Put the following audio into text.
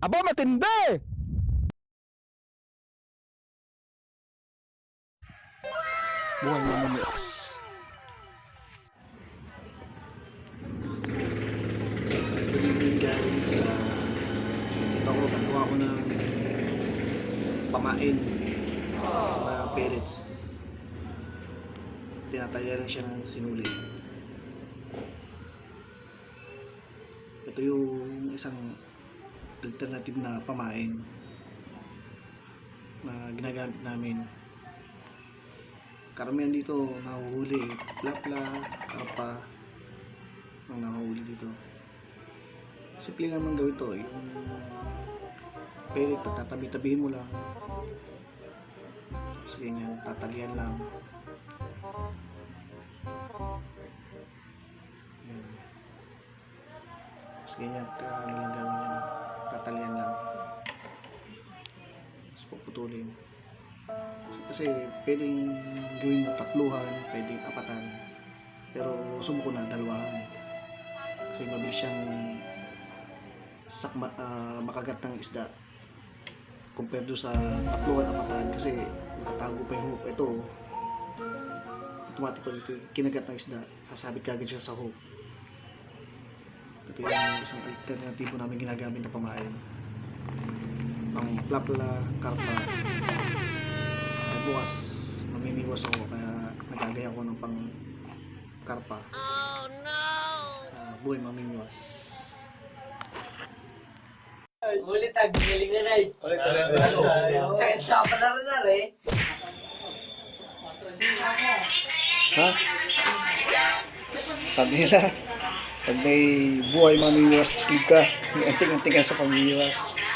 Aba, matindi! Buhay mo mo. Good evening guys. Uh, ito ko, gagawa ko ng pamain mga pellets. Tinataya lang siya ng sinuli. Ito yung isang alternative na pamain na ginagamit namin. Karamihan dito nahuhuli, plapla, karpa, ang nahuhuli dito. Simple naman gawin to. Yung pellet, tatabi-tabihin mo lang. Tapos ganyan, tatalian lang. Yan. Tapos ganyan, ano lang gawin yan. Tatalian lang. Tapos puputulin. Kasi pwedeng gawin tatluhan, pwedeng apatan. Pero sumuko na, dalawahan. Kasi mabilis siyang sak ma- ah, makagat ng isda compared do sa tatluhan apatan kasi nakatago pa yung hook ito automatic ito kinagat ng isda sasabit kagad siya sa hook ito yung isang alternatibo namin ginagamit na pamain pang plapla karpa ay bukas mamimiwas ako kaya nagagaya ko ng pang karpa oh no buhay mamimiwas Ulit ang galing na rin. Ulit, ulit, ulit. Kaya sa pala rin na rin. Ha? Sabi nila, pag may buhay mamimiwas, ka. May anting-anting ka sa pamimiwas.